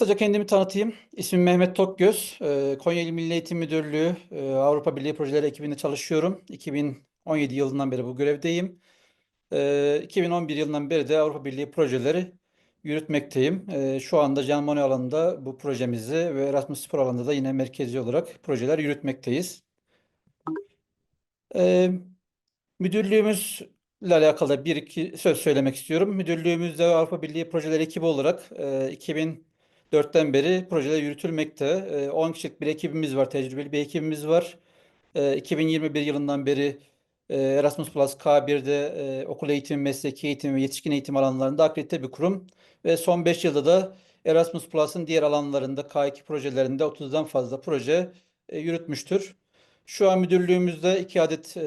kısaca kendimi tanıtayım. İsmim Mehmet Tokgöz. Ee, Konya İl Milli Eğitim Müdürlüğü e, Avrupa Birliği Projeleri ekibinde çalışıyorum. 2017 yılından beri bu görevdeyim. Ee, 2011 yılından beri de Avrupa Birliği projeleri yürütmekteyim. Ee, şu anda Jean Monnet alanında bu projemizi ve Erasmus Spor alanında da yine merkezi olarak projeler yürütmekteyiz. Ee, müdürlüğümüzle alakalı bir iki söz söylemek istiyorum. Müdürlüğümüzde Avrupa Birliği Projeleri ekibi olarak e, 2004'ten beri projeler yürütülmekte. E, 10 kişilik bir ekibimiz var, tecrübeli bir ekibimiz var. E, 2021 yılından beri e, Erasmus Plus K1'de e, okul eğitimi, mesleki eğitim ve yetişkin eğitim alanlarında akredite bir kurum. Ve son 5 yılda da Erasmus Plus'ın diğer alanlarında K2 projelerinde 30'dan fazla proje e, yürütmüştür. Şu an müdürlüğümüzde iki adet e,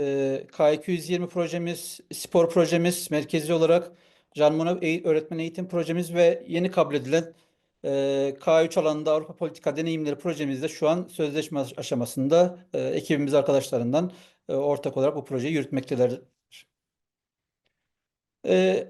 K220 projemiz, spor projemiz merkezi olarak Monnet Eğ- öğretmen eğitim projemiz ve yeni kabul edilen e, K3 alanında Avrupa Politika Deneyimleri projemizde şu an sözleşme aş- aşamasında e, ekibimiz arkadaşlarından e, ortak olarak bu projeyi yürütmekteler. E,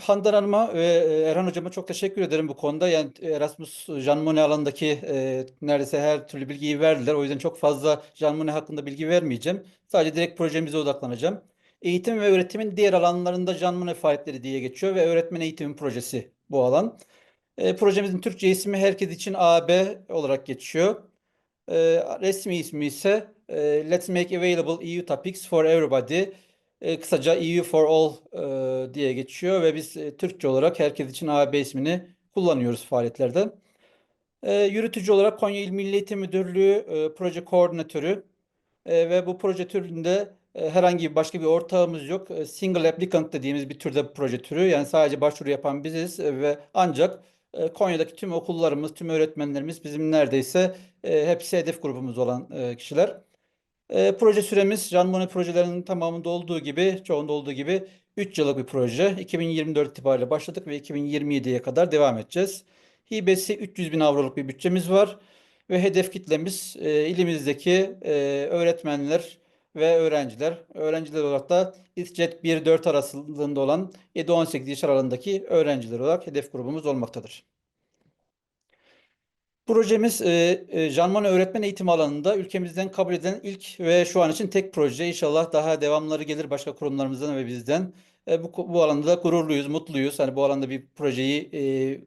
Handan Hanım'a ve e, Erhan Hocama çok teşekkür ederim bu konuda. Yani Erasmus Jean Monnet alanındaki e, neredeyse her türlü bilgiyi verdiler. O yüzden çok fazla Jean Monnet hakkında bilgi vermeyeceğim. Sadece direkt projemize odaklanacağım. Eğitim ve öğretimin diğer alanlarında Jean Monnet faaliyetleri diye geçiyor ve öğretmen eğitimi projesi bu alan. E, projemizin Türkçe ismi herkes için AB olarak geçiyor. E, resmi ismi ise e, Let's Make Available EU Topics for Everybody. E, kısaca EU for All e, diye geçiyor ve biz e, Türkçe olarak herkes için AB ismini kullanıyoruz faaliyetlerde. E, yürütücü olarak Konya İl Milli Eğitim Müdürlüğü e, proje koordinatörü e, ve bu proje türünde e, herhangi bir başka bir ortağımız yok. E, single applicant dediğimiz bir türde bir proje türü. Yani sadece başvuru yapan biziz e, ve ancak e, Konya'daki tüm okullarımız, tüm öğretmenlerimiz bizim neredeyse e, hepsi hedef grubumuz olan e, kişiler. Proje süremiz Jean Monnet projelerinin tamamında olduğu gibi, çoğunda olduğu gibi 3 yıllık bir proje. 2024 itibariyle başladık ve 2027'ye kadar devam edeceğiz. Hibesi 300 bin avroluk bir bütçemiz var ve hedef kitlemiz ilimizdeki e, öğretmenler ve öğrenciler. Öğrenciler olarak da İTCET 1-4 arasında olan 7-18 yaş aralığındaki öğrenciler olarak hedef grubumuz olmaktadır. Projemiz e, e, Jean Monnet öğretmen eğitimi alanında ülkemizden kabul edilen ilk ve şu an için tek proje. İnşallah daha devamları gelir başka kurumlarımızdan ve bizden. E, bu, bu alanda da gururluyuz, mutluyuz. Hani bu alanda bir projeyi e,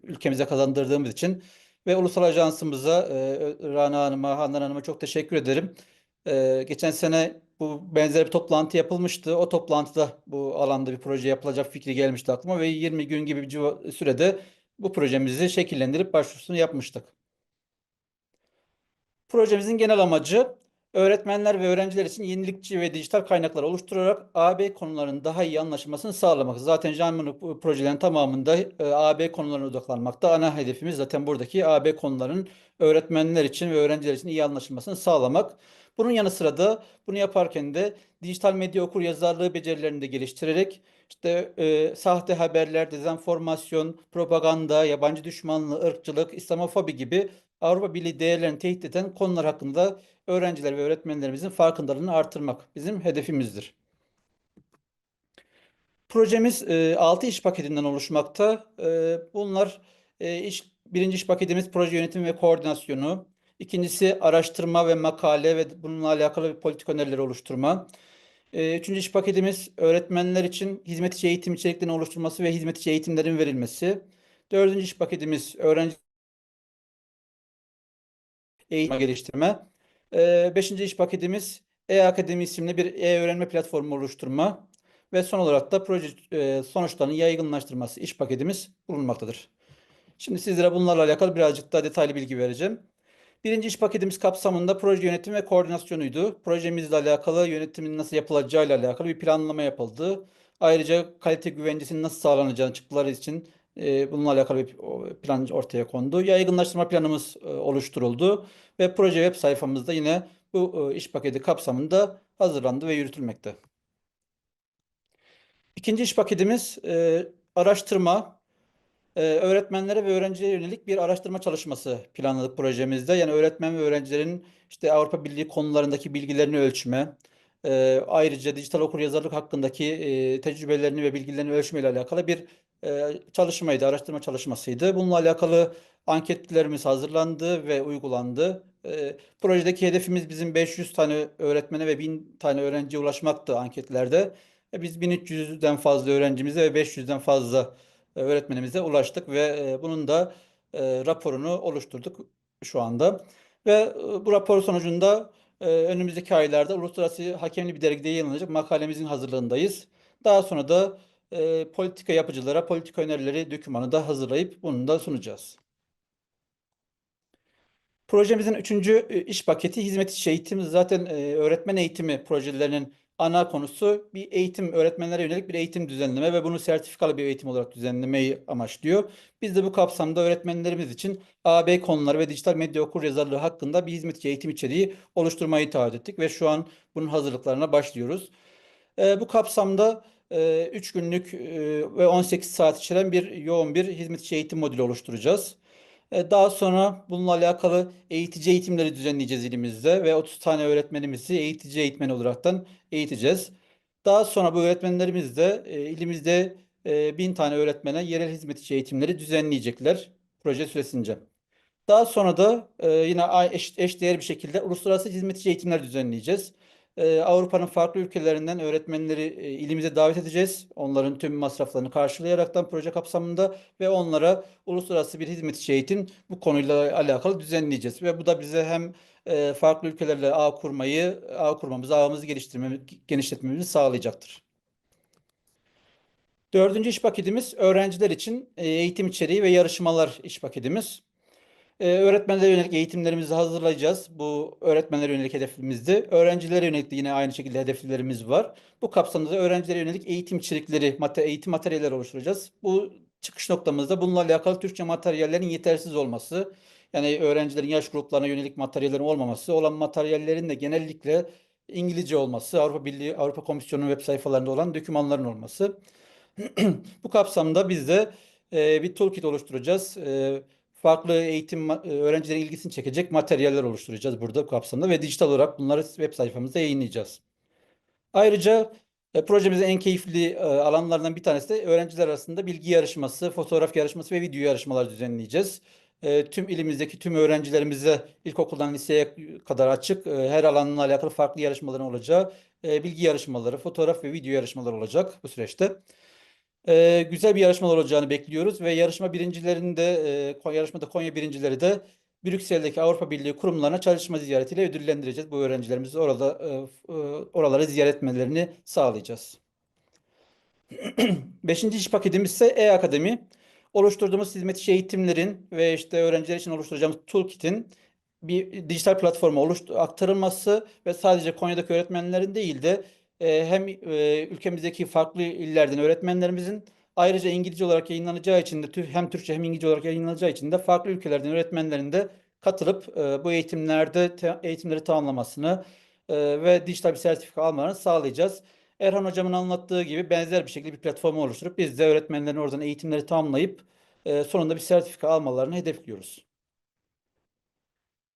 ülkemize kazandırdığımız için. Ve Ulusal Ajansımıza, e, Rana Hanım'a, Handan Hanım'a çok teşekkür ederim. E, geçen sene bu benzer bir toplantı yapılmıştı. O toplantıda bu alanda bir proje yapılacak fikri gelmişti aklıma ve 20 gün gibi bir sürede bu projemizi şekillendirip başvurusunu yapmıştık. Projemizin genel amacı öğretmenler ve öğrenciler için yenilikçi ve dijital kaynaklar oluşturarak AB konularının daha iyi anlaşılmasını sağlamak. Zaten bu projelerin tamamında e, AB konularına odaklanmakta. Ana hedefimiz zaten buradaki AB konuların öğretmenler için ve öğrenciler için iyi anlaşılmasını sağlamak. Bunun yanı sıra da bunu yaparken de dijital medya okur yazarlığı becerilerini de geliştirerek işte e, sahte haberler, dezenformasyon, propaganda, yabancı düşmanlığı, ırkçılık, İslamofobi gibi Avrupa Birliği değerlerini tehdit eden konular hakkında öğrenciler ve öğretmenlerimizin farkındalığını artırmak bizim hedefimizdir. Projemiz e, 6 iş paketinden oluşmakta. E, bunlar e, iş, birinci iş paketimiz proje yönetimi ve koordinasyonu. İkincisi araştırma ve makale ve bununla alakalı politik önerileri oluşturma. E, üçüncü iş paketimiz öğretmenler için hizmet içi eğitim içeriklerinin oluşturulması ve hizmet içi eğitimlerin verilmesi. Dördüncü iş paketimiz öğrenci eğitim geliştirme. Ee, beşinci iş paketimiz E-Akademi isimli bir e-öğrenme platformu oluşturma. Ve son olarak da proje e, sonuçlarının yaygınlaştırması iş paketimiz bulunmaktadır. Şimdi sizlere bunlarla alakalı birazcık daha detaylı bilgi vereceğim. Birinci iş paketimiz kapsamında proje yönetimi ve koordinasyonuydu. Projemizle alakalı yönetimin nasıl yapılacağıyla alakalı bir planlama yapıldı. Ayrıca kalite güvencesinin nasıl sağlanacağını çıktıları için e, bununla alakalı bir plan ortaya kondu. Yaygınlaştırma planımız e, oluşturuldu ve proje web sayfamızda yine bu e, iş paketi kapsamında hazırlandı ve yürütülmekte. İkinci iş paketimiz e, araştırma, e, öğretmenlere ve öğrencilere yönelik bir araştırma çalışması planladık projemizde. Yani öğretmen ve öğrencilerin işte Avrupa Birliği konularındaki bilgilerini ölçme, e, ayrıca dijital okuryazarlık hakkındaki e, tecrübelerini ve bilgilerini ölçme ile alakalı bir e, çalışmaydı, araştırma çalışmasıydı. Bununla alakalı anketlerimiz hazırlandı ve uygulandı. Projedeki hedefimiz bizim 500 tane öğretmene ve 1000 tane öğrenciye ulaşmaktı anketlerde. Biz 1300'den fazla öğrencimize ve 500'den fazla öğretmenimize ulaştık ve e, bunun da e, raporunu oluşturduk şu anda. Ve e, bu rapor sonucunda önümüzdeki aylarda uluslararası hakemli bir dergide yayınlanacak makalemizin hazırlığındayız. Daha sonra da politika yapıcılara politika önerileri dokümanı da hazırlayıp bunu da sunacağız. Projemizin üçüncü iş paketi hizmet içi eğitim. Zaten öğretmen eğitimi projelerinin ana konusu bir eğitim, öğretmenlere yönelik bir eğitim düzenleme ve bunu sertifikalı bir eğitim olarak düzenlemeyi amaçlıyor. Biz de bu kapsamda öğretmenlerimiz için AB konuları ve dijital medya okur yazarlığı hakkında bir hizmet içi eğitim içeriği oluşturmayı taahhüt ettik ve şu an bunun hazırlıklarına başlıyoruz. E, bu kapsamda 3 günlük ve 18 saat içeren bir yoğun bir hizmet içi eğitim modülü oluşturacağız. E, daha sonra bununla alakalı eğitici eğitimleri düzenleyeceğiz ilimizde ve 30 tane öğretmenimizi eğitici eğitmen olaraktan eğiteceğiz. Daha sonra bu öğretmenlerimiz de e, ilimizde e, 1000 tane öğretmene yerel hizmet içi eğitimleri düzenleyecekler proje süresince. Daha sonra da e, yine eş, eş değer bir şekilde uluslararası hizmet içi eğitimler düzenleyeceğiz. E, Avrupa'nın farklı ülkelerinden öğretmenleri e, ilimize davet edeceğiz. Onların tüm masraflarını karşılayaraktan proje kapsamında ve onlara uluslararası bir hizmet içi eğitim bu konuyla alakalı düzenleyeceğiz. Ve bu da bize hem e, farklı ülkelerle ağ kurmayı, ağ kurmamızı, ağımızı geliştirmemizi, genişletmemizi sağlayacaktır. Dördüncü iş paketimiz öğrenciler için eğitim içeriği ve yarışmalar iş paketimiz. Ee, öğretmenlere yönelik eğitimlerimizi hazırlayacağız. Bu öğretmenlere yönelik hedefimizdi. Öğrencilere yönelik de yine aynı şekilde hedeflerimiz var. Bu kapsamda da öğrencilere yönelik eğitim içerikleri, eğitim materyalleri oluşturacağız. Bu çıkış noktamızda bununla alakalı Türkçe materyallerin yetersiz olması, yani öğrencilerin yaş gruplarına yönelik materyallerin olmaması, olan materyallerin de genellikle İngilizce olması, Avrupa Birliği, Avrupa Komisyonu'nun web sayfalarında olan dokümanların olması. Bu kapsamda biz de e, bir toolkit oluşturacağız. E, farklı eğitim e, öğrencilerin ilgisini çekecek materyaller oluşturacağız burada bu kapsamda ve dijital olarak bunları web sayfamızda yayınlayacağız. Ayrıca e, projemizin en keyifli e, alanlarından bir tanesi de öğrenciler arasında bilgi yarışması, fotoğraf yarışması ve video yarışmalar düzenleyeceğiz. Tüm ilimizdeki tüm öğrencilerimize ilkokuldan liseye kadar açık her alanla alakalı farklı yarışmaların olacağı bilgi yarışmaları, fotoğraf ve video yarışmaları olacak bu süreçte. Ee, güzel bir yarışmalar olacağını bekliyoruz ve yarışma birincilerinde e, yarışmada Konya birincileri de Brüksel'deki Avrupa Birliği kurumlarına çalışma ziyaretiyle ödüllendireceğiz. Bu öğrencilerimizi orada e, e, oralara ziyaret etmelerini sağlayacağız. Beşinci iş paketimiz ise e-akademi. Oluşturduğumuz hizmet içi eğitimlerin ve işte öğrenciler için oluşturacağımız toolkit'in bir dijital platforma oluştu, aktarılması ve sadece Konya'daki öğretmenlerin değil de e, hem e, ülkemizdeki farklı illerden öğretmenlerimizin ayrıca İngilizce olarak yayınlanacağı için de hem Türkçe hem İngilizce olarak yayınlanacağı için de farklı ülkelerden öğretmenlerin de katılıp e, bu eğitimlerde eğitimleri tamamlamasını ve dijital bir sertifika almalarını sağlayacağız. Erhan hocamın anlattığı gibi benzer bir şekilde bir platformu oluşturup biz de öğretmenlerin oradan eğitimleri tamamlayıp sonunda bir sertifika almalarını hedefliyoruz.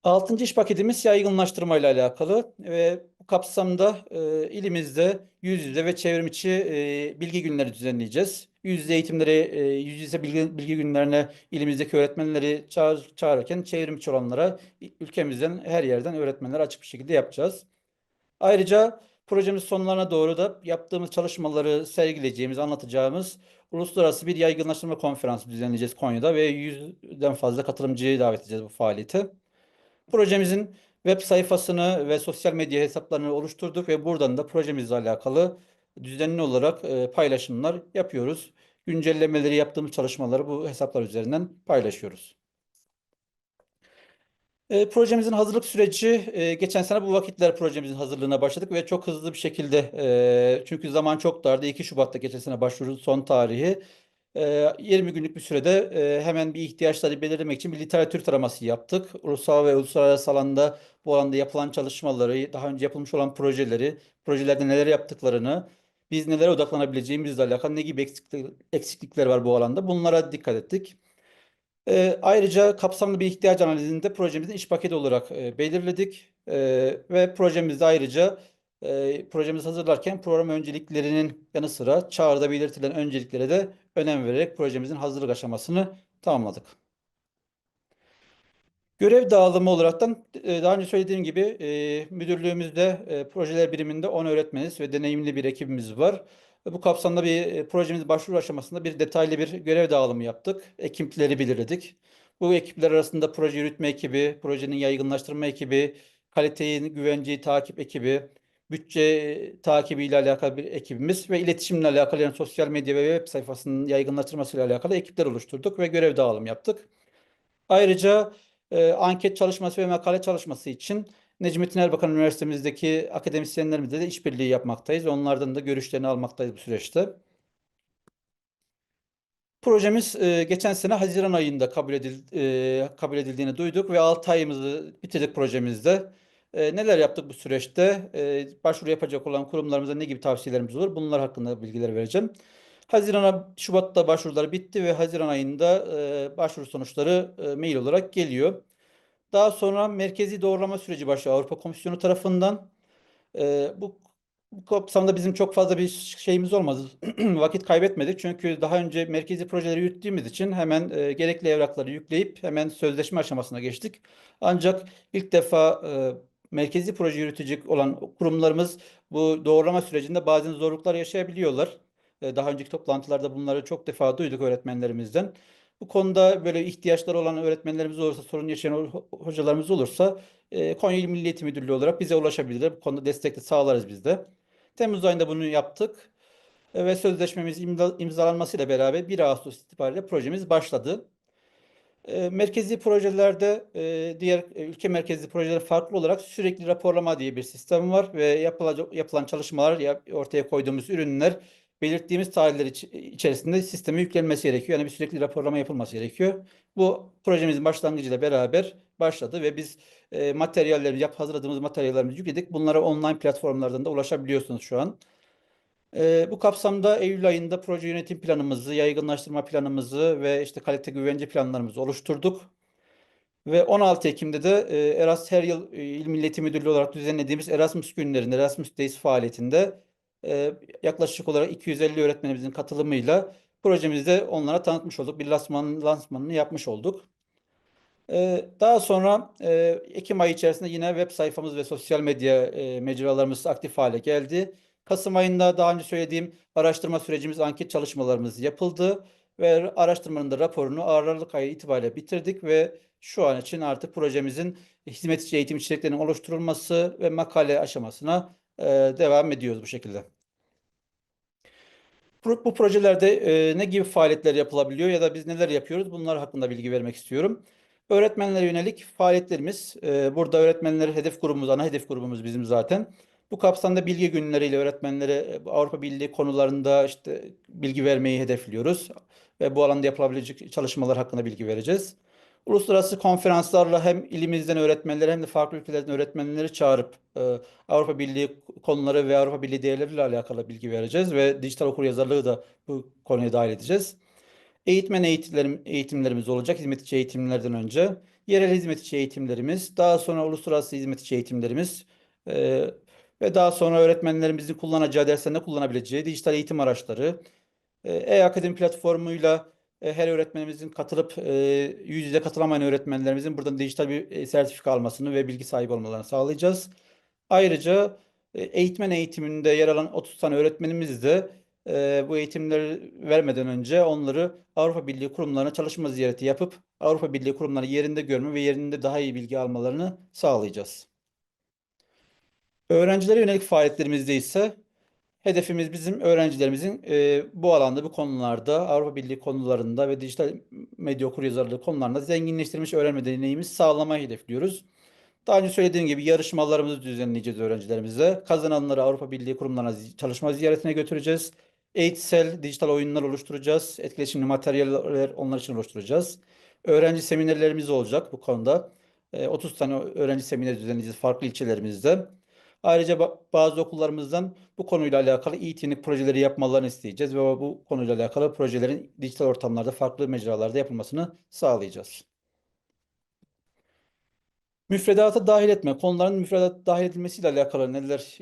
Altıncı iş paketimiz yaygınlaştırma ile alakalı ve bu kapsamda e, ilimizde yüz yüze ve çevrim içi e, bilgi günleri düzenleyeceğiz. Yüz yüze eğitimleri, e, yüz yüze bilgi, bilgi günlerine ilimizdeki öğretmenleri çağır, çağırırken çevrim içi olanlara ülkemizden her yerden öğretmenleri açık bir şekilde yapacağız. Ayrıca projemiz sonlarına doğru da yaptığımız çalışmaları sergileyeceğimiz, anlatacağımız uluslararası bir yaygınlaştırma konferansı düzenleyeceğiz Konya'da ve yüzden fazla katılımcıyı davet edeceğiz bu faaliyete. Projemizin web sayfasını ve sosyal medya hesaplarını oluşturduk ve buradan da projemizle alakalı düzenli olarak e, paylaşımlar yapıyoruz. Güncellemeleri yaptığımız çalışmaları bu hesaplar üzerinden paylaşıyoruz. E, projemizin hazırlık süreci e, geçen sene bu vakitler projemizin hazırlığına başladık ve çok hızlı bir şekilde e, çünkü zaman çok dardı 2 Şubat'ta geçen sene başvuru son tarihi 20 günlük bir sürede hemen bir ihtiyaçları belirlemek için bir literatür taraması yaptık. Ulusal ve uluslararası alanda bu alanda yapılan çalışmaları, daha önce yapılmış olan projeleri, projelerde neler yaptıklarını, biz nelere odaklanabileceğimizle alakalı ne gibi eksiklikler var bu alanda bunlara dikkat ettik. ayrıca kapsamlı bir ihtiyaç analizinde projemizin iş paketi olarak belirledik ve projemizde ayrıca e, projemizi hazırlarken program önceliklerinin yanı sıra çağrıda belirtilen önceliklere de önem vererek projemizin hazırlık aşamasını tamamladık. Görev dağılımı olaraktan e, daha önce söylediğim gibi e, müdürlüğümüzde e, projeler biriminde 10 öğretmeniz ve deneyimli bir ekibimiz var. Bu kapsamda bir e, projemiz başvuru aşamasında bir detaylı bir görev dağılımı yaptık. Ekipleri belirledik. Bu ekipler arasında proje yürütme ekibi, projenin yaygınlaştırma ekibi, kaliteyi, güvenceyi takip ekibi, bütçe takibiyle alakalı bir ekibimiz ve iletişimle alakalı yani sosyal medya ve web sayfasının yaygınlaştırmasıyla alakalı ekipler oluşturduk ve görev dağılımı yaptık. Ayrıca e, anket çalışması ve makale çalışması için Necmettin Erbakan Üniversitemizdeki akademisyenlerimizle de işbirliği yapmaktayız. Onlardan da görüşlerini almaktayız bu süreçte. Projemiz e, geçen sene Haziran ayında kabul edil, e, kabul edildiğini duyduk ve 6 ayımızı bitirdik projemizde. E, neler yaptık bu süreçte? E, başvuru yapacak olan kurumlarımıza ne gibi tavsiyelerimiz olur? Bunlar hakkında bilgiler vereceğim. Haziran'a, Şubat'ta başvurular bitti ve Haziran ayında e, başvuru sonuçları e, mail olarak geliyor. Daha sonra merkezi doğrulama süreci başlıyor Avrupa Komisyonu tarafından. E, bu, bu kapsamda bizim çok fazla bir şeyimiz olmadı. Vakit kaybetmedik. Çünkü daha önce merkezi projeleri yürüttüğümüz için hemen e, gerekli evrakları yükleyip hemen sözleşme aşamasına geçtik. Ancak ilk defa e, merkezi proje yürütecek olan kurumlarımız bu doğrulama sürecinde bazen zorluklar yaşayabiliyorlar. E, daha önceki toplantılarda bunları çok defa duyduk öğretmenlerimizden. Bu konuda böyle ihtiyaçları olan öğretmenlerimiz olursa, sorun yaşayan ho- hocalarımız olursa e, Konya İl Milli Eğitim Müdürlüğü olarak bize ulaşabilirler. Bu konuda destek de sağlarız biz de. Temmuz ayında bunu yaptık E, ve sözleşmemiz imza, imzalanmasıyla beraber 1 Ağustos itibariyle projemiz başladı. E, merkezi projelerde e, diğer e, ülke merkezli projeler farklı olarak sürekli raporlama diye bir sistem var ve yapılacak, yapılan çalışmalar, ya- ortaya koyduğumuz ürünler belirttiğimiz tarihler iç- içerisinde sisteme yüklenmesi gerekiyor. Yani bir sürekli raporlama yapılması gerekiyor. Bu projemizin başlangıcıyla beraber başladı ve biz e, materyallerimizi, yap hazırladığımız materyallerimizi yükledik. Bunlara online platformlardan da ulaşabiliyorsunuz şu an. Ee, bu kapsamda Eylül ayında proje yönetim planımızı, yaygınlaştırma planımızı ve işte kalite güvence planlarımızı oluşturduk. Ve 16 Ekim'de de e, Eras her yıl e, İl Milli Eğitim Müdürlüğü olarak düzenlediğimiz Erasmus günlerinde, Erasmus Days faaliyetinde e, yaklaşık olarak 250 öğretmenimizin katılımıyla projemizde onlara tanıtmış olduk. Bir lansman, lansmanını yapmış olduk. Ee, Daha sonra e, Ekim ayı içerisinde yine web sayfamız ve sosyal medya e, mecralarımız aktif hale geldi. Kasım ayında daha önce söylediğim araştırma sürecimiz, anket çalışmalarımız yapıldı ve araştırmanın da raporunu Aralık ayı itibariyle bitirdik ve şu an için artık projemizin hizmet içi eğitim içeriklerinin oluşturulması ve makale aşamasına e, devam ediyoruz bu şekilde. Bu, bu projelerde e, ne gibi faaliyetler yapılabiliyor ya da biz neler yapıyoruz? Bunlar hakkında bilgi vermek istiyorum. Öğretmenlere yönelik faaliyetlerimiz, e, burada öğretmenler hedef grubumuz, ana hedef grubumuz bizim zaten. Bu kapsamda bilgi günleriyle öğretmenlere e, Avrupa Birliği konularında işte bilgi vermeyi hedefliyoruz ve bu alanda yapılabilecek çalışmalar hakkında bilgi vereceğiz. Uluslararası konferanslarla hem ilimizden öğretmenleri hem de farklı ülkelerden öğretmenleri çağırıp e, Avrupa Birliği konuları ve Avrupa Birliği değerleriyle alakalı bilgi vereceğiz ve dijital okuryazarlığı da bu konuya dahil edeceğiz. Eğitmen eğitimlerim, eğitimlerimiz olacak hizmet içi eğitimlerden önce. Yerel hizmet içi eğitimlerimiz, daha sonra uluslararası hizmet içi eğitimlerimiz e, ve daha sonra öğretmenlerimizin kullanacağı derslerinde kullanabileceği dijital eğitim araçları. E, E-Akademi platformuyla e, her öğretmenimizin katılıp e, yüz yüze katılamayan öğretmenlerimizin buradan dijital bir sertifika almasını ve bilgi sahibi olmalarını sağlayacağız. Ayrıca eğitmen eğitiminde yer alan 30 tane öğretmenimiz de bu eğitimleri vermeden önce onları Avrupa Birliği kurumlarına çalışma ziyareti yapıp Avrupa Birliği kurumları yerinde görme ve yerinde daha iyi bilgi almalarını sağlayacağız. Öğrencilere yönelik faaliyetlerimizde ise hedefimiz bizim öğrencilerimizin e, bu alanda, bu konularda, Avrupa Birliği konularında ve dijital medya okuryazarlığı konularında zenginleştirilmiş öğrenme deneyimimizi sağlamayı hedefliyoruz. Daha önce söylediğim gibi yarışmalarımızı düzenleyeceğiz öğrencilerimize. Kazananları Avrupa Birliği kurumlarına çalışma ziyaretine götüreceğiz. Eğitsel dijital oyunlar oluşturacağız. Etkileşimli materyaller onlar için oluşturacağız. Öğrenci seminerlerimiz olacak bu konuda. E, 30 tane öğrenci semineri düzenleyeceğiz farklı ilçelerimizde. Ayrıca ba- bazı okullarımızdan bu konuyla alakalı eğitimlik projeleri yapmalarını isteyeceğiz ve bu konuyla alakalı projelerin dijital ortamlarda, farklı mecralarda yapılmasını sağlayacağız. Müfredata dahil etme, konuların müfredata dahil edilmesiyle alakalı neler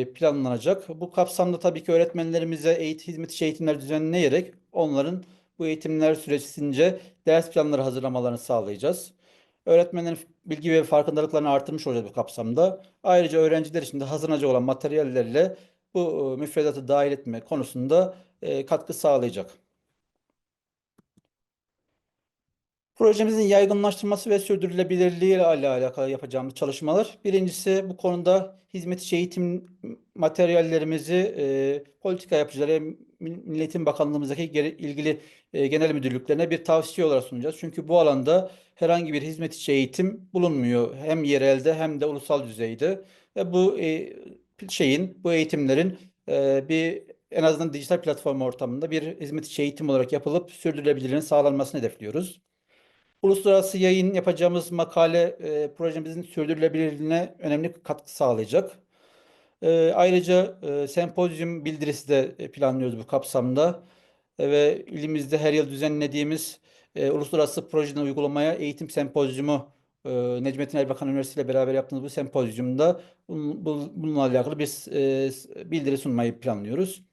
e, planlanacak? Bu kapsamda tabii ki öğretmenlerimize eğitim hizmet eğitimler düzenleyerek onların bu eğitimler süresince ders planları hazırlamalarını sağlayacağız. Öğretmenlerin bilgi ve farkındalıklarını artırmış olacağız bu kapsamda. Ayrıca öğrenciler için de hazırlanacak olan materyallerle bu e, müfredatı dahil etme konusunda e, katkı sağlayacak. Projemizin yaygınlaştırması ve sürdürülebilirliği ile alakalı yapacağımız çalışmalar. Birincisi bu konuda hizmet içi eğitim materyallerimizi e, politika yapıcılara, Milletin Bakanlığımızdaki ilgili e, genel müdürlüklerine bir tavsiye olarak sunacağız. Çünkü bu alanda herhangi bir hizmet içi eğitim bulunmuyor. Hem yerelde hem de ulusal düzeyde. Ve bu e, şeyin, bu eğitimlerin e, bir en azından dijital platform ortamında bir hizmet içi eğitim olarak yapılıp sürdürülebilirliğinin sağlanmasını hedefliyoruz. Uluslararası yayın yapacağımız makale e, projemizin sürdürülebilirliğine önemli katkı sağlayacak. E, ayrıca e, sempozyum bildirisi de e, planlıyoruz bu kapsamda. E, ve ilimizde her yıl düzenlediğimiz e, uluslararası projeden uygulamaya eğitim sempozyumu e, Necmettin Erbakan Üniversitesi ile beraber yaptığımız bu sempozyumda bunun, bu- bununla alakalı bir e, bildiri sunmayı planlıyoruz.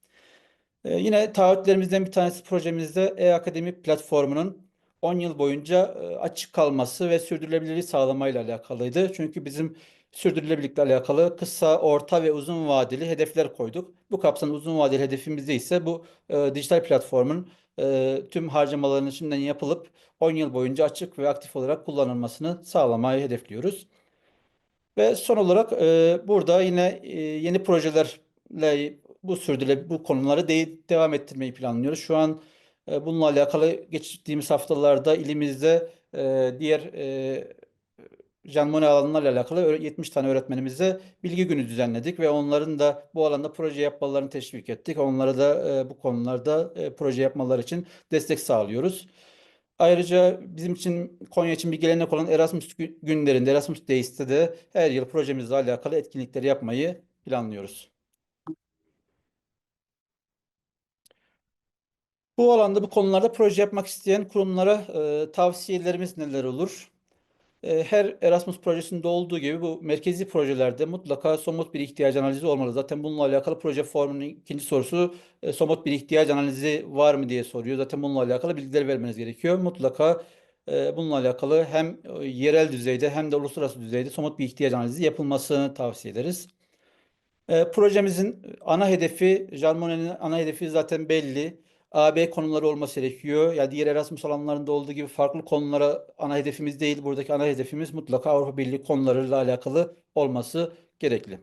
Ee, yine taahhütlerimizden bir tanesi projemizde e-akademi platformunun 10 yıl boyunca e, açık kalması ve sürdürülebilirliği sağlamayla alakalıydı. Çünkü bizim sürdürülebilirlikle alakalı kısa, orta ve uzun vadeli hedefler koyduk. Bu kapsamda uzun vadeli hedefimizde ise bu e, dijital platformun e, tüm harcamalarının şimdiden yapılıp 10 yıl boyunca açık ve aktif olarak kullanılmasını sağlamayı hedefliyoruz. Ve son olarak e, burada yine e, yeni projelerle bu sürdürüle bu konuları de- devam ettirmeyi planlıyoruz. Şu an bununla alakalı geçtiğimiz haftalarda ilimizde e, diğer e, Jean Monnet alanlarla alakalı öğre- 70 tane öğretmenimize bilgi günü düzenledik ve onların da bu alanda proje yapmalarını teşvik ettik. Onlara da e, bu konularda e, proje yapmaları için destek sağlıyoruz. Ayrıca bizim için Konya için bir gelenek olan Erasmus gü- günlerinde, Erasmus Days'te de her yıl projemizle alakalı etkinlikleri yapmayı planlıyoruz. Bu alanda, bu konularda proje yapmak isteyen kurumlara e, tavsiyelerimiz neler olur? E, her Erasmus projesinde olduğu gibi bu merkezi projelerde mutlaka somut bir ihtiyaç analizi olmalı. Zaten bununla alakalı proje formunun ikinci sorusu e, somut bir ihtiyaç analizi var mı diye soruyor. Zaten bununla alakalı bilgiler vermeniz gerekiyor. Mutlaka e, bununla alakalı hem e, yerel düzeyde hem de uluslararası düzeyde somut bir ihtiyaç analizi yapılmasını tavsiye ederiz. E, projemizin ana hedefi, Jean ana hedefi zaten belli. AB konuları olması gerekiyor. Ya diğer Erasmus alanlarında olduğu gibi farklı konulara ana hedefimiz değil. Buradaki ana hedefimiz mutlaka Avrupa Birliği konularıyla alakalı olması gerekli.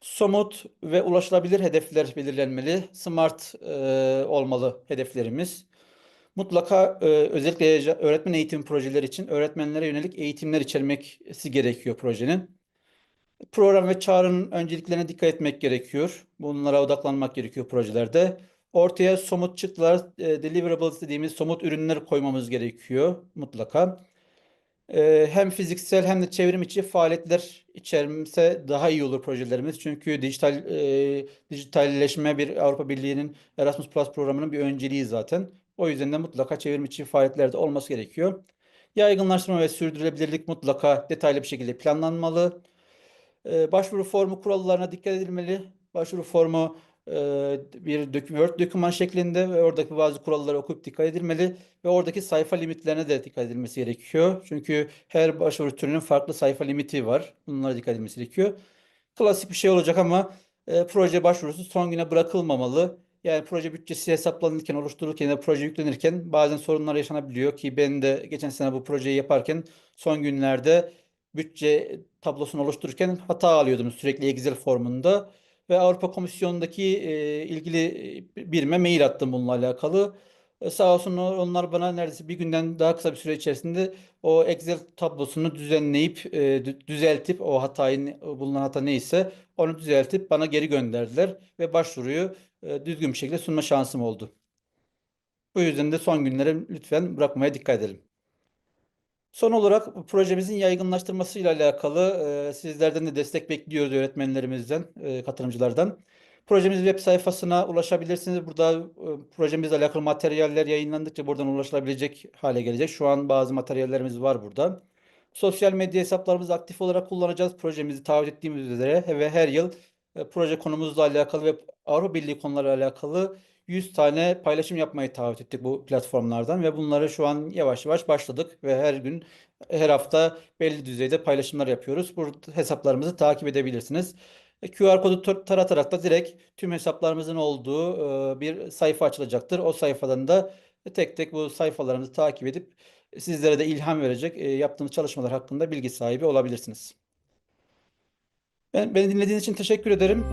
Somut ve ulaşılabilir hedefler belirlenmeli. Smart e, olmalı hedeflerimiz. Mutlaka e, özellikle öğretmen eğitim projeleri için öğretmenlere yönelik eğitimler içermesi gerekiyor projenin. Program ve çağrının önceliklerine dikkat etmek gerekiyor. Bunlara odaklanmak gerekiyor projelerde. Ortaya somut çıktılar, e, deliverables dediğimiz somut ürünler koymamız gerekiyor mutlaka. E, hem fiziksel hem de çevrim içi faaliyetler içermese daha iyi olur projelerimiz. Çünkü dijital e, dijitalleşme bir Avrupa Birliği'nin Erasmus Plus programının bir önceliği zaten. O yüzden de mutlaka çevrim içi faaliyetlerde olması gerekiyor. Yaygınlaştırma ve sürdürülebilirlik mutlaka detaylı bir şekilde planlanmalı. Ee, başvuru formu kurallarına dikkat edilmeli. Başvuru formu e, bir dök- Word doküman şeklinde ve oradaki bazı kuralları okuyup dikkat edilmeli ve oradaki sayfa limitlerine de dikkat edilmesi gerekiyor. Çünkü her başvuru türünün farklı sayfa limiti var. Bunlara dikkat edilmesi gerekiyor. Klasik bir şey olacak ama e, proje başvurusu son güne bırakılmamalı. Yani proje bütçesi hesaplanırken, oluşturulurken ya da proje yüklenirken bazen sorunlar yaşanabiliyor ki ben de geçen sene bu projeyi yaparken son günlerde bütçe tablosunu oluştururken hata alıyordum sürekli Excel formunda ve Avrupa Komisyonu'ndaki e, ilgili e, birime mail attım bununla alakalı. E, sağ olsun onlar bana neredeyse bir günden daha kısa bir süre içerisinde o Excel tablosunu düzenleyip e, dü- düzeltip o hatayı bulunan hata neyse onu düzeltip bana geri gönderdiler ve başvuruyu e, düzgün bir şekilde sunma şansım oldu. Bu yüzden de son günlere lütfen bırakmaya dikkat edelim. Son olarak projemizin yaygınlaştırmasıyla alakalı e, sizlerden de destek bekliyoruz öğretmenlerimizden, e, katılımcılardan. Projemiz web sayfasına ulaşabilirsiniz. Burada e, projemizle alakalı materyaller yayınlandıkça buradan ulaşılabilecek hale gelecek. Şu an bazı materyallerimiz var burada. Sosyal medya hesaplarımızı aktif olarak kullanacağız. Projemizi taahhüt ettiğimiz üzere ve her yıl e, proje konumuzla alakalı ve Avrupa Birliği konularıyla alakalı 100 tane paylaşım yapmayı taahhüt ettik bu platformlardan ve bunları şu an yavaş yavaş başladık ve her gün her hafta belli düzeyde paylaşımlar yapıyoruz. Bu hesaplarımızı takip edebilirsiniz. E, QR kodu tar- taratarak da direkt tüm hesaplarımızın olduğu e, bir sayfa açılacaktır. O sayfadan da tek tek bu sayfalarımızı takip edip sizlere de ilham verecek e, yaptığımız çalışmalar hakkında bilgi sahibi olabilirsiniz. Ben, beni dinlediğiniz için teşekkür ederim.